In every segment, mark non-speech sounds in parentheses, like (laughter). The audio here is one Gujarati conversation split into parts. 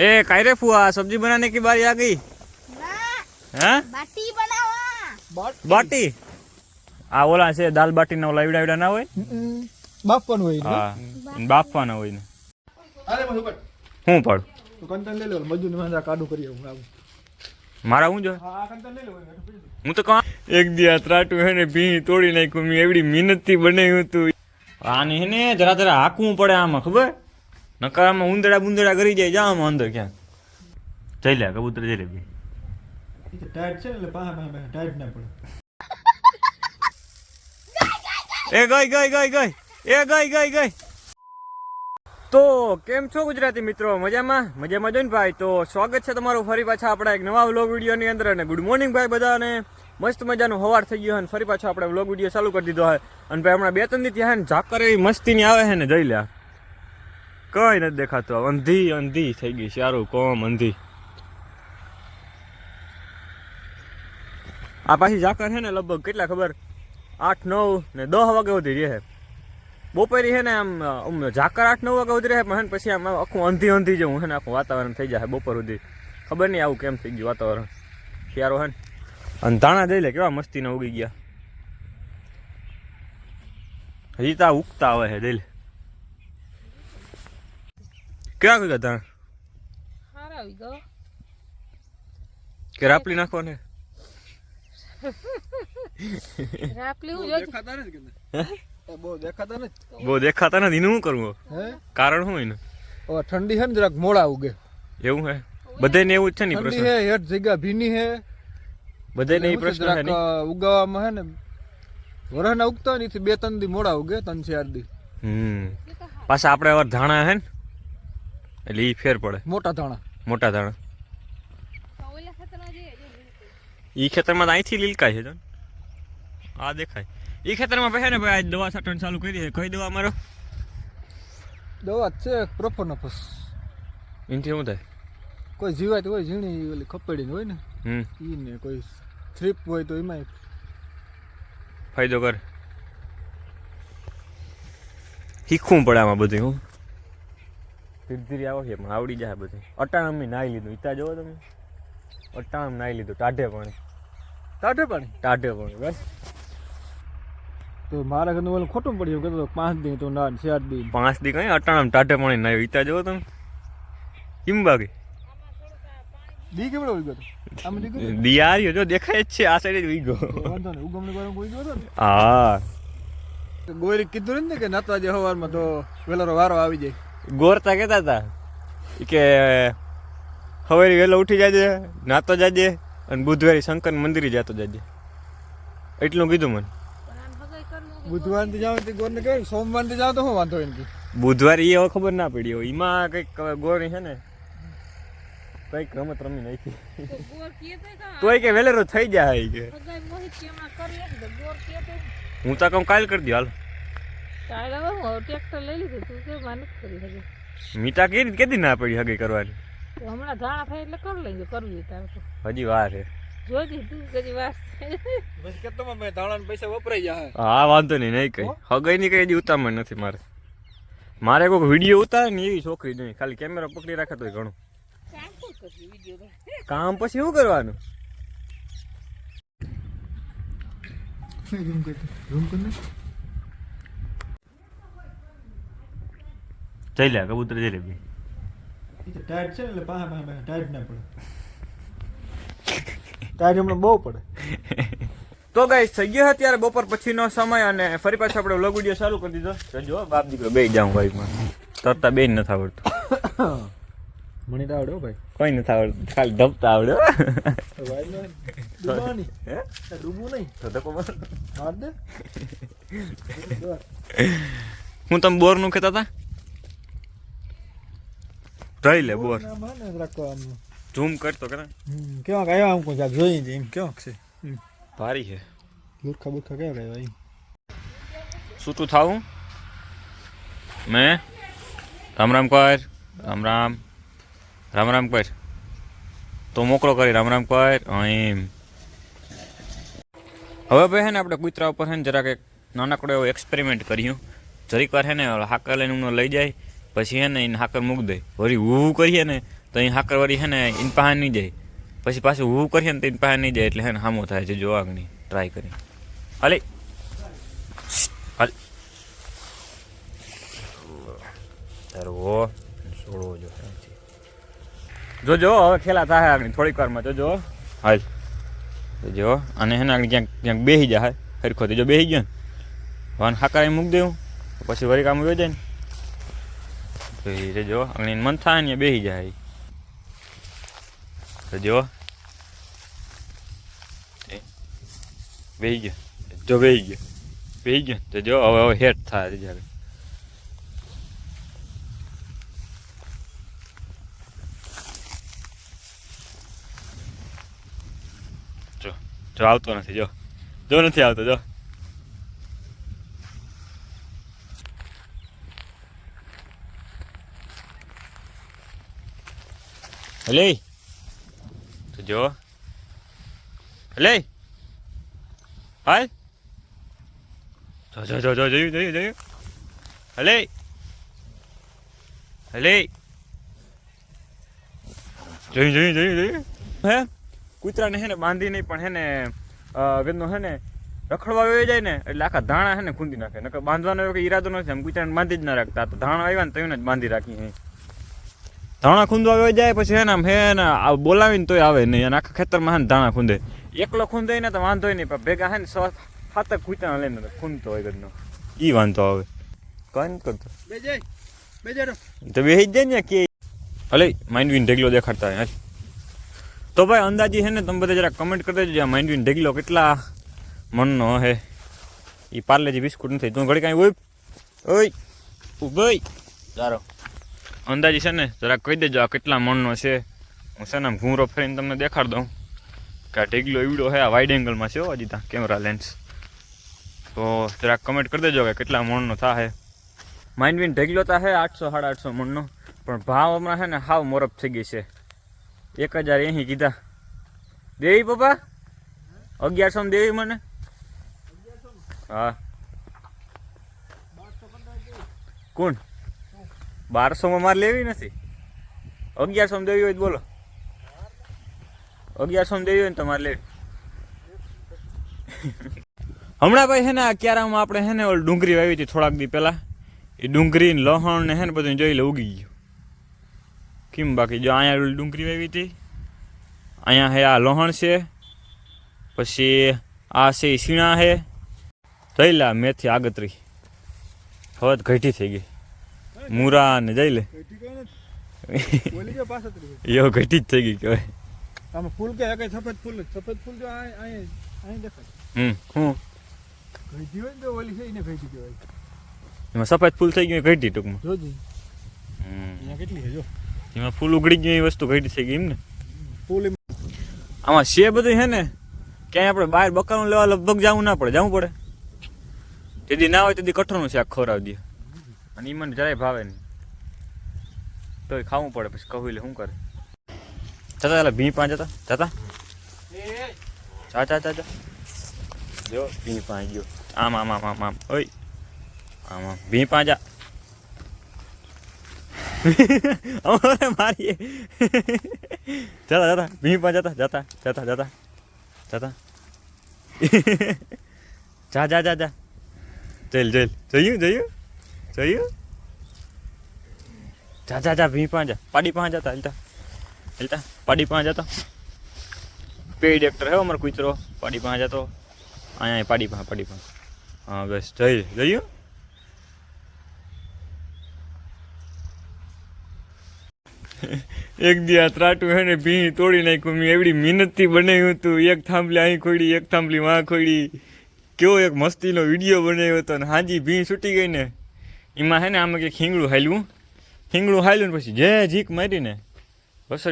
ए काय रे फुआ सब्जी बनाने की बारी आ गई ના हाँ બાટી બનાવવા बाटी આ ઓલા છે દાલ બાટી ના ઓલા એવડા એવડા ના હોય બાપવાનું હોય ને હા બાફવાના હોય ને અરે મને ઉપર હું પડ તો કંટન લઈ લો મજૂર માં કાઢું કરી આવું આવું મારા હું જો હા આ કંટન લઈ લો હું તો કહું એક દી આ ત્રાટું હે ને ભી તોડી નાખ્યું મેં એવડી મહેનત થી બનાવ્યું હતું આને હે ને જરા જરા હાકવું પડે આમાં ખબર નકર ઉંદરા બુંદરા બુંદડા કરી જાય જા આમાં અંદર ક્યાં? જઈ લે કબૂતર જઈ લે ભી ટાઈટ છે એટલે પાહા પાહા ટાઈટ ના પડે. એ ગઈ ગઈ ગઈ ગઈ. એ ગઈ ગઈ ગઈ. તો કેમ છો ગુજરાતી મિત્રો? મજામાં? મજામાં જોઈને ભાઈ તો સ્વાગત છે તમારું ફરી પાછા આપણા એક નવા વ્લોગ વિડીયોની અંદર અને ગુડ મોર્નિંગ ભાઈ બધાને. મસ્ત મજાનું હવાર થઈ ગયો અને ફરી પાછો આપણે વ્લોગ વીડિયો ચાલુ કરી દીધો હોય અને ભાઈ હમણાં બે ત્રણ દી ત્યાં ઝાકર એવી મસ્તીની આવે છે ને જઈ લ્યા કઈ નથી દેખાતું. અંધી અંધી થઈ ગઈ સારું, કોમ અંધી. આ પાછી ઝાકર છે ને, લગભગ કેટલા ખબર? આઠ, નવ ને દસ વાગે સુધી રહે. બપોરે છે ને આમ ઝાકર આઠ, નવ વાગે સુધી રહે, પણ પછી આમ આખું અંધી અંધી જવું છે ને, આખું વાતાવરણ થઈ જાય બપોર સુધી. ખબર નહીં આવું કેમ થઈ ગયું વાતાવરણ. ક્યારો હે ને. ધાણા જઈ લે, કેવા મસ્તીના ઉગી ગયા. હજી તો ઉગતા આવે છે જઈ કેવા ગયા તા હાર આવી ગયો. કે રાપલી નાખવાને? રાપલી હું જોઈ દેખાતા નથી કે બહુ દેખાતા નથી? બહુ દેખાતા નથી. એનું શું કરવું હે? કારણ શું એનું? ઓ ઠંડી છે ને જરાક મોડા ઉગે. એવું હે? બધાને એવું જ છે ને પ્રશ્ન? હે હેઠ જગ્યા ભીની હે. બધાને એ પ્રશ્ન છે ને? ઉગાવામાં હે ને વરહના ઉગતા નથી બે ત્રણ દી મોડા ઉગે ત્રણ ચાર દી. હમ. પાછા આપણે હવે ધાણા હે ને? એટલે ઈ ફેર પડે. મોટા ધાણા. મોટા ધાણા. એ ઈ ખેતરમાં તો અહીંથી લીલકાય છે. આ દેખાય. ઈ ખેતરમાં પછી ને ભાઈ આજ દવા છાંટવાનું ચાલુ કરી દે કઈ દવા મારો? દવા છે છે પ્રોફોનોફસ એનથી શું થાય? કોઈ જીવાય તો હોય ઝીણી ઓલી ખપેડી હોય ને હમ. ને કોઈ થ્રીપ હોય તો એમાં ફાયદો કર. શીખવું પડે આમાં બધું હું. ધીરે ધીરે આવો છે પણ આવડી જાય બધું. અટાણામ નાહી લીધું. ઈતા જોવો તમે? અટાણામ નાહી લીધું. ટાઢે પાણી. ટાઢે પાણી? ટાઢે પાણી બસ. તો મારા ઘરનું ઓલું ખોટું પડ્યું. કહેતો પાંચ દી તો ના ચાર દી. પાંચ દી કઈ? અટાણામ ટાઢે પાણી નાહ્યું ઈતા જોવો તમે? કેમ બાકી? દી કેવડો ઉગ્યો તો? આમ દી દિયારીઓ જો દેખાય જ છે આ સાઈડ જ ઉગ્યો. વાંધો નહીં. ઉગમણી ગરમ કોઈ ગયો ને? હા. તો ગોરી કીધું ને કે નાતા જે સવારમાં તો વેલારો વારો આવી જાય. ગોરતા કહેતા હતા કે સવારે વહેલો ઉઠી જાજે નાતો જાજે અને બુધવારે શંકર મંદિરે જતો જાજે. એટલું કીધું મને. બુધવારથી જાવ તે ગોરને કહે સોમવારથી જાવ તો શું વાંધો એમ બુધવારે એ હવે ખબર ના પડી હોય. એમાં કંઈક ગોરી છે ને કંઈક રમત રમી નાખી. ગોર તો કા તોય કે વેલેરો થઈ જાય કે. હું તો કહું કાલ કરી દઉં હાલ. હું ટ્રેક્ટર લઈ લીધું તું કે માનત કરી કેદી કેદી ના પડી હગી કરવાની? તો હમણાં ધાણા થાય એટલે કરી લઈએ કરવી તારે તો. હજી વાર છે. જોજી તું કદી વાર બસ કે તો મેં ધાણાના પૈસા વપરાઈ જાય હા. વાંધો નહીં નહીં કઈ. હગાઈ ની કઈ હજી ઉતામણ નથી મારે. મારે કોઈક વીડિયો ઉતારે ને એવી છોકરી જોઈએ ખાલી કેમેરો પકડી રાખે તોય ઘણું. કામ પછી શું કરવાનું? રૂમ કર રૂમ કર જઈ લે કબૂતર જઈ લે બે ટાઈટ છે ને એટલે પાહા પાહા ટાઈટ ના પડે. ટાઈટ હમણાં બહુ પડે. તો ગાઈ થઈ ગયો અત્યારે બપોર પછીનો સમય અને ફરી પાછો આપણે વ્લોગ વીડિયો ચાલુ કરી દીધો. જો બાપ દીકરો બે જાઉં બાઈકમાં તરતા બે નથી આવડતું. મને તો આવડ્યો ભાઈ. કોઈ નથી આવડતું. ખાલી ધપતા આવડ્યો હો. તો હે નહીં. તો ધક્કો માર. માર દે. હું તમે બોરનું કહેતા હતા? રહી લે બોર હે ઝૂમ કરતો કરે કેવા આવ્યા આમ કોઈ જાક જોઈ એમ કેવાક છે ભારી છે બુરખા બુરખા કેવા આવ્યા એમ છૂટું થાવું મેં રામ રામ કર રામ રામ રામ રામ કર તો મોકળો કરી રામ રામ કર અહીં એમ હવે ભાઈ હે ને આપણે કૂતરા ઉપર છે ને જરાક એક નાનકડો એવો એક્સપેરિમેન્ટ કર્યું જરીક વાર છે ને હાકર લઈને લઈ જાય પછી છે ને એને હાકર મૂકી દે. વળી હું કરીએ ને તો અહીં હાકરવાળી છે ને એની પાસે નહીં જાય. પછી પાછું હું કરીએ ને તો એની પાસે નહીં જાય એટલે હે ને સામો થાય છે જો આગળ ટ્રાય કરી. હાલે. હાલ. ધરવો જો જોજો હવે ખેલા થાય આગળ. થોડીક વારમાં જોજો હાલ. જો, અને હે ને આગળ ક્યાંક ક્યાંક બેસી જાય હરખો જો બેસી ગયો ને. વાન હાકા મૂકી દેવું પછી વળી કામ વયો જાય ને. તો જો આગળ મન થાય ને બેસી જાય. તો જો. બેસી ગયો. જો બેસી ગયો. બેસી ગયો. તો જો હવે હવે હેઠ થાય જ્યારે. જો જો આવતો નથી જો. જો નથી આવતો જો. હલે તો જો હલે હાલ જો જો જો જો જોયું જોયું જોયું હલે હલે જોયું જોયું જોયું જોયું હે કૂતરાને હે ને બાંધી નહીં પણ હે ને વેદનો હે ને રખડવા આવી જાય ને એટલે આખા ધાણા હે ને ખૂંદી નાખે. નકર બાંધવાનો ઈરાદો નથી એમ કૂતરાને બાંધી જ ના રાખતા. તો ધાણા આવ્યા ને તો એને જ બાંધી રાખી હે ધાણા ખૂંદવા આવી જાય પછી હે ને આમ હે ને આ બોલાવીને તોય આવે નહીં. અને આખા ખેતરમાં હે ને ધાણા ખૂંદે. એકલો ખૂંદે ને તો વાંધો નહીં પણ ભેગા હે ને સો સાતક કૂતરા લઈને ખૂંદતો હોય ઘરનો. એ વાંધો આવે. કઈ નથી કરતો. તો બેસી જાય ને કે હલે માઇન્ડવીન ઢેગલો દેખાડતા હોય. તો ભાઈ અંદાજી હે ને તમે બધા જરા કમેન્ટ કરી દેજો આ માઇન્ડવીન ઢેગલો કેટલા મનનો હે. એ પાર્લેજી બિસ્કુટ નથી તું ઘડી કાંઈ ઓય ઓય. ઉભઈ સારો અંદાજી છે ને જરા કહી દેજો આ કેટલા મણનો છે. હું છે ને ઘૂંરો ફરીને તમને દેખાડ દઉં. કે આ ઢીગલો એવડો હે આ વાઇડ એંગલમાં છે હજી ત્યાં કેમેરા લેન્સ તો જરા કમેન્ટ કરી દેજો કે કેટલા મણનો થાય માઇન્ડવીન ઢગલો તો હે, આઠસો, સાડા આઠસો મણનો. પણ ભાવ હમણાં છે ને હાવ મોરપ થઈ ગઈ છે. એક હજાર અહીં કીધા. દેવી પપ્પા? અગિયારસો દેવી મને? હા. કોણ? બારસોમાં મારે લેવી નથી. અગિયારસો દેવી હોય તો બોલો. અગિયારસો દેવી હોય ને તમારે લેવી. હમણાં ભાઈ છે ને આ ક્યારામાં આપણે છે ને ઓલી ડુંગળી વાવી હતી થોડાક દી પહેલા. એ ડુંગળી ને લહણ ને હે ને બધું જોઈ લે ઉગી ગયું. કેમ બાકી જો અહીંયા ઓલી ડુંગળી વાવી હતી? અહીંયા હે આ લહણ છે. પછી આ છે શીણા છે જઈ મેથી આગતરી. હવે ઘટી થઈ ગઈ. મૂરા ને? જઈ લે એવો (laughs) ઘટી જ થઈ ગઈ કહેવાય. આમ ફૂલ કે કઈ સફેદ ફૂલ સફેદ ફૂલ જો અહીં અહીં દેખાય. હમ હું? ઘઈટી હોય તો ઓલી છે એને ઘઈટી કહેવાય એમાં સફેદ ફૂલ થઈ ગયું ઘટી ટૂંકમાં. જોજી. અહીંયા કેટલી છે જો. એમાં ફૂલ ઉગડી ગયું એ વસ્તુ ઘટી થઈ ગઈ એમ ને ફૂલ આમાં છે બધું છે ને ક્યાંય આપણે બહાર બકાનું લેવા લગભગ જવું ના પડે જવું પડે. તેથી ના હોય તેથી કઠોળનું શાક ખવડાવી દે. અને એ મને જરાય ભાવે નહીં. તોય ખાવું પડે, પછી કહું એટલે શું કરે. જતા એટલે ભી પાંચ જતા. જતા જા જા જા ભી પાંચ ગયો. આમ આમ આમ આમ આમ. ઓય. આમ આમ. ભી પાંચા (laughs) અમારે મારીએ. જતા જતા ભી પાંચ જતા. જતા જતા જતા. જતા. (laughs) જા જા જા જા. જઈલ જઈલ. જયું જયું જયું જા જા જા ભી પાંચ જા. પાડી પાંચ જતા, હલતા. હલતા. પાડી પાંચ જતા. પેડ એક્ટર હે અમારો કૂતરો. પાડી પાંચ જતો. અહીંયા પાડી પા પાડી પાંચ હા, બસ, જઈ જયું એક દી આ ત્રાટું હે ને ભી તોડી નાખ્યું. મેં એવડી મહેનતથી બનાવ્યું હતું. એક થાંભલી અહીં ખોડી એક થાંભલી વાં ખોડી કેવો એક મસ્તીનો વીડિયો બનાવ્યો હતો ને. હાજી ભી છૂટી ગઈ ને. એમાં હે ને આમાં કંઈક હિંગળું હાલ્યું. હિંગળું હાલ્યું ને પછી જે જીક મારીને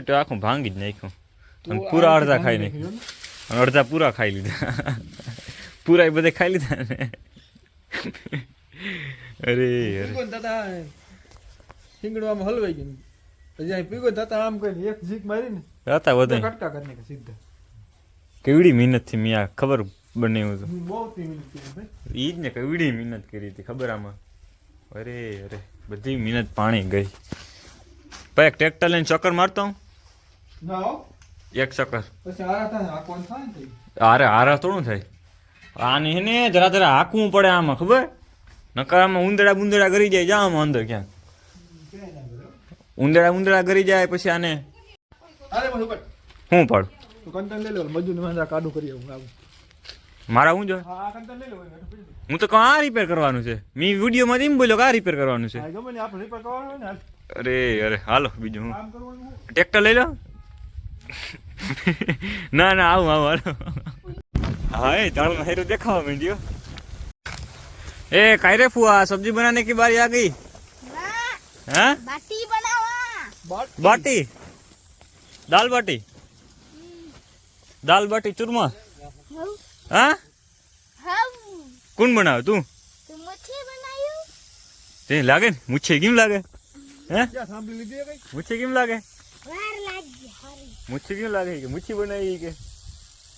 તો આખું ભાંગી જ નાખ્યું. અને પૂરા અડધા ખાઈ નાખ્યું અને અડધા પૂરા ખાઈ લીધા. (laughs) પૂરા એ બધે ખાઈ લીધા ને. (laughs) અરે અરે. દાદા શીંગડું આમ હલવાઈ ગયું. પછી પીગો ને આમ કરીને એક જીક મારીને હતા વધે કટકા કરી નાખે સીધા. કેવડી મહેનતથી મેં આ ખબર બને એવું બહુ મહેનત કરી ઈ જ ને કેવડી મહેનત કરી હતી ખબર આમાં. અરે અરે બધી મહેનત પાણી ગઈ. એક ટ્રેક્ટર લઈને ચક્કર મારતો હું? એક ચક્કર. હારે હારા થોડું થાય. આને હે ને જરા જરા હાંકવું પડે આમાં ખબર? નકર આમાં ઉંદડા બુંદડા કરી જાય જા આમાં અંદર ક્યાંક. ઉંદડા ઉંદડા કરી જાય પછી આને શું પડ? મજૂર કાઢું કરી આવું. મારા હું જો હું તો કહું આ રિપેર કરવાનું છે મી વિડીયોમાં એમ બોલ્યો કે આ રિપેર કરવાનું છે અરે અરે હાલો બીજું હું ટ્રેક્ટર લઈ લો ના ના આવું આવું હાલો હા એ તારો હેરો દેખાવા માંડ્યો એ કાઈ રે ફુઆ સબ્જી બનાને કી બારી આ ગઈ હા બાટી બનાવા બાટી દાલ બાટી દાલ બાટી ચૂરમા હા? કોણ બનાવે તું? તે લાગે ને? મૂછે કેમ લાગે? હે? કેમ લાગે? મૂછી કેમ લાગે કે મૂછી બનાવી કે?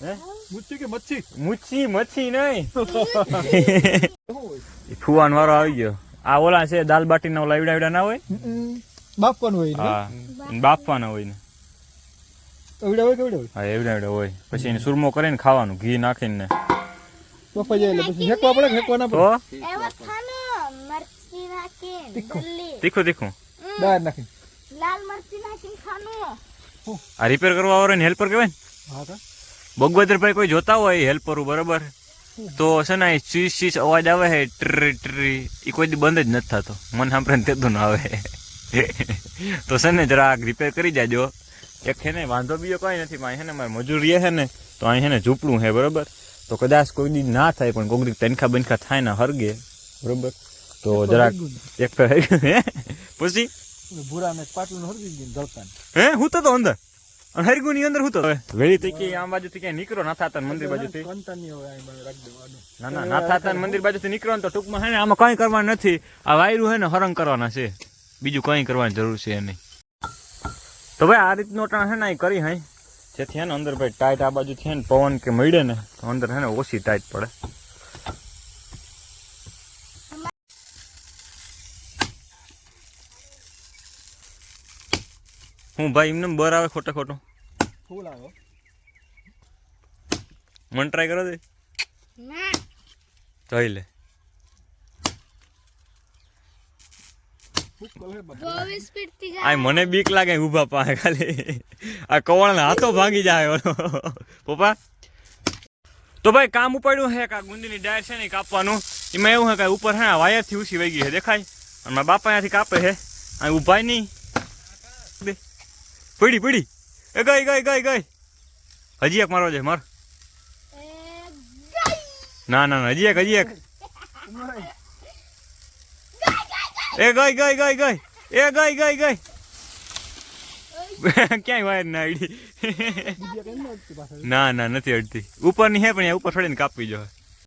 હે? મચ્છી? મૂછી મચ્છી (laughs) ફુવાન વાળો આવી ગયો. આ ઓલા છે દાલ બાટી ઓલા ઈવડા ના હોય? બાફવાનું હોય હા. બાફવાના હોય ને. એવડા હોય કે હોય? હા એવડા એવડા હોય. પછી એને સુરમો કરીને ખાવાનું ઘી નાખીને. ને. બફાઈ જાય એટલે પછી હેકવા પડે હેકવા ના પડે? એવા ખાનો મરચી નાખીને તીખું. તીખું તીખું? નાખી. લાલ મરચી નાખીને ખાનો. આ રિપેર કરવા વાળો હેલ્પર કહેવાય ને? હા કોઈ જોતા હોય હેલ્પર બરોબર? તો છે ને ચીસ ચીસ અવાજ આવે છે ટ્રી ટ્રી. એ કોઈ દી બંધ જ નથી થતો. મન સાંભળે તે તો ના આવે. (laughs) તો છે ને જરાક રિપેર કરી જાજો. એક છે ને વાંધો બીજો કઈ નથી પણ છે ને મારે મજૂરી છે ને તો અહીં છે ને ઝૂંપડું છે બરાબર? તો કદાચ કોઈ દી ના થાય પણ કોઈક તનખા બનખા થાય ને હરગે બરાબર? તો જરાક એક પછી? ભૂરા ને પાટલું હરગી ગયું ધડકાન હે હું તો અંદર. અને હરગુ ની અંદર હું તો? વેળી થી કે આમ બાજુ થી ક્યાંય નીકળો ના થતા મંદિર બાજુ થી ની ના ના ના થતા મંદિર બાજુથી નીકળો ને તો ટૂંકમાં હે ને આમાં કઈ કરવાનું નથી. આ વાયરું હે ને હરંગ કરવાના છે. બીજું કઈ કરવાની જરૂર છે નહીં. તો ભાઈ આ રીતનો ટાણ હે ને એ કરી હાઈ. જેથી હે ને અંદર ભાઈ ટાઈટ આ બાજુ છે ને પવન કે મળે ને તો અંદર હે ને ઓછી ટાઈટ પડે. હું ભાઈ એમને બર આવે ખોટે ખોટું. ફૂલ આવે મન ટ્રાય કરો દે. ના. જોઈ લે ફૂલ હે બધું બહુ સ્પીડથી આ મને બીક લાગે ઊભા પા ખાલી. આ કવળના હાથો ભાંગી જાય પપ્પા? તો ભાઈ કામ ઉપાડ્યું છે કે આ ગુંદીની ડાયર છે ને કાપવાનું? એમાં એવું છે કે ઉપર હા વાયરથી ઉછી વહી ગઈ છે દેખાય? અને મારા બાપા અહીંયાથી કાપે છે આ ઊભાય નહીં. પડી પડી. એ ગઈ ગઈ ગઈ ગઈ. હજી એક મારો. છે માર ના ના ના, હજી એક હજી એક. એ ગઈ ગઈ ગઈ ગઈ. એ ગઈ ગઈ ગઈ. (laughs) ક્યાંય વાયર ના કઈ ન, (laughs) ના ના નથી અડતી. ઉપરની હે પણ ઉપર છોડીને કાપવી જો.